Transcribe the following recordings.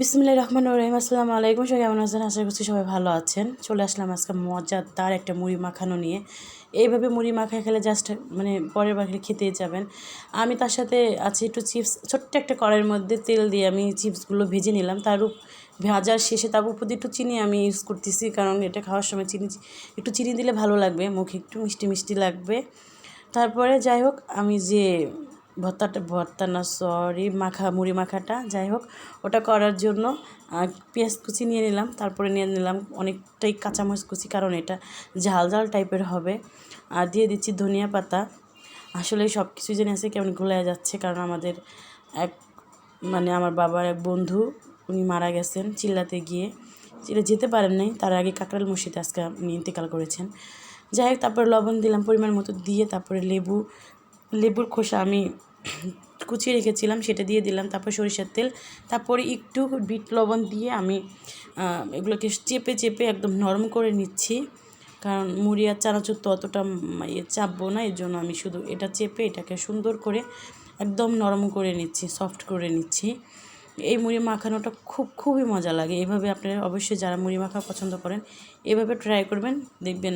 বিসমিল্লাহ রহমান রহিম, আসসালামু আলাইকুম। সবাই কেমন আছেন? আশা করছি সবাই ভালো আছেন। চলে আসলাম আজকে মজাদার একটা মুড়ি মাখানো নিয়ে। এইভাবে মুড়ি মাখায় খেলে জাস্ট মানে পরের খেলে খেতেই যাবেন। আমি তার সাথে আছে একটু চিপস, ছোট্ট একটা কড়াইয়ের মধ্যে তেল দিয়ে আমি চিপসগুলো ভেজে নিলাম। তার ভাজার শেষে তার উপর একটু চিনি আমি ইউজ করতেছি, কারণ এটা খাওয়ার সময় চিনি একটু চিনি দিলে ভালো লাগবে। মুখে একটু মিষ্টি মিষ্টি লাগবে। তারপরে যাই হোক, আমি যে ভর্তাটা ভর্তা না সরি মাখা, মুড়ি মাখাটা, যাই হোক, ওটা করার জন্য পেঁয়াজ কুচি নিয়ে নিলাম, তারপরে নিয়ে নিলাম অনেকটাই কাঁচামরিচ কুচি, কারণ এটা ঝাল ঝাল টাইপের হবে। আর দিয়ে দিচ্ছি ধনিয়া পাতা। আসলে সব কিছু জেনে আছে কেমন ঘুলে যাচ্ছে, কারণ আমাদের এক মানে আমার বাবার এক বন্ধু, উনি মারা গেছেন চিল্লাতে গিয়ে। চিল্লা যেতে পারেন নাই, তার আগে কাকরাল মসজিদে আজকে উনি ইন্তেকাল করেছেন। যাই হোক, তারপরে লবণ দিলাম পরিমাণ মতো, দিয়ে তারপরে লেবু লেবুর খোসা আমি কুচিয়ে রেখেছিলাম, সেটা দিয়ে দিলাম, তারপর সরিষার তেল, তারপরে একটু বিট লবণ দিয়ে আমি এগুলোকে চেপে চেপে একদম নরম করে নিচ্ছি, কারণ মুড়ি আর চানাচুর তো অতটা ইয়ে চাপবো না, এর জন্য আমি শুধু এটা চেপে এটাকে সুন্দর করে একদম নরম করে নিচ্ছি, সফট করে নিচ্ছি। এই মুড়ি মাখানোটা খুব, খুবই মজা লাগে, এভাবে আপনারা অবশ্যই যারা মুড়ি মাখা পছন্দ করেন, এভাবে ট্রাই করবেন, দেখবেন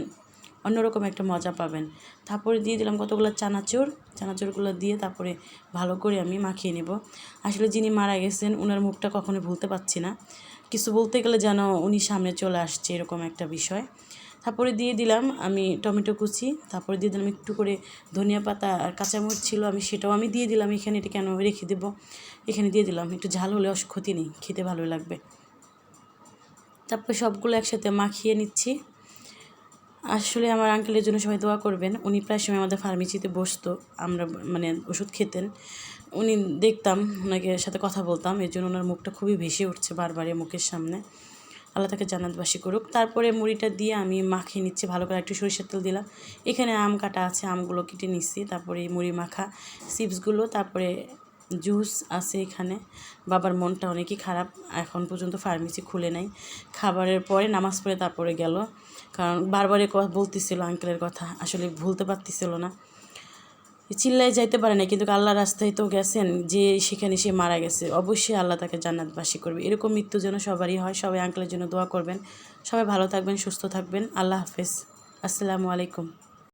অন্যরকম একটা মজা পাবেন। তারপরে দিয়ে দিলাম কতগুলো চানাচুর। চানাচুরগুলো দিয়ে তারপরে ভালো করে আমি মাখিয়ে নেব। আসলে যিনি মারা গেছেন ওনার মুখটা কখনো ভুলতে পারছি না। কিছু বলতে গেলে যেন উনি সামনে চলে আসছে এরকম একটা বিষয়। তারপরে দিয়ে দিলাম আমি টমেটো কুচি। তারপরে দিয়ে দিলাম একটু করে ধনিয়া পাতা আর কাঁচামরিচ ছিল, আমি সেটাও আমি দিয়ে দিলাম। এখানে এটা কেন রেখে দেবো। এখানে দিয়ে দিলাম, একটু ঝাল হলে অস ক্ষতি নেই, খেতে ভালো লাগবে। তারপরে সবগুলো একসাথে মাখিয়ে নিচ্ছি। আসলে আমার আঙ্কেলের জন্য সবাই দোয়া করবেন। উনি প্রায় সময় আমাদের ফার্মেসিতে বসতো। আমরা মানে ওষুধ খেতেন। উনি দেখতাম ওনাকে সাথে কথা বলতাম। এর জন্য ওনার মুখটা খুবই ভেসে উঠছে বারবারই মুখের সামনে। আল্লাহ তাকে জানাতবাসী করুক। তারপরে মুড়িটা দিয়ে আমি মাখিয়ে নিচ্ছি, ভালো করে একটু সরিষার তেল দিলাম। এখানে আম কাটা আছে, আমগুলো কেটে নিচ্ছি। তারপরে এই মুড়ি মাখা চিপসগুলো, তারপরে জুস আছে এখানে। বাবার মনটা অনেকই খারাপ। এখন পর্যন্ত ফার্মেসি খুলে নাই। খাবারের পরে নামাজ পড়ে তারপরে গেল। কারণ বারবারই বলতেছিল আঙ্কেলের কথা। আসলে ভুলতে পারতেছিল না। চিল্লায় যাইতে পারে না কিন্তু আল্লাহ রাস্তায় তো গেছেন, যে সেখানে সে মারা গেছে, অবশ্যই আল্লাহ তাকে জান্নাতবাসী করবে। এরকম মৃত্যু যেন সবারই হয়, সবাই আঙ্কেলের জন্য দোয়া করবেন। সবাই ভালো থাকবেন, সুস্থ থাকবেন। আল্লাহ হাফেজ। আসসালামু আলাইকুম।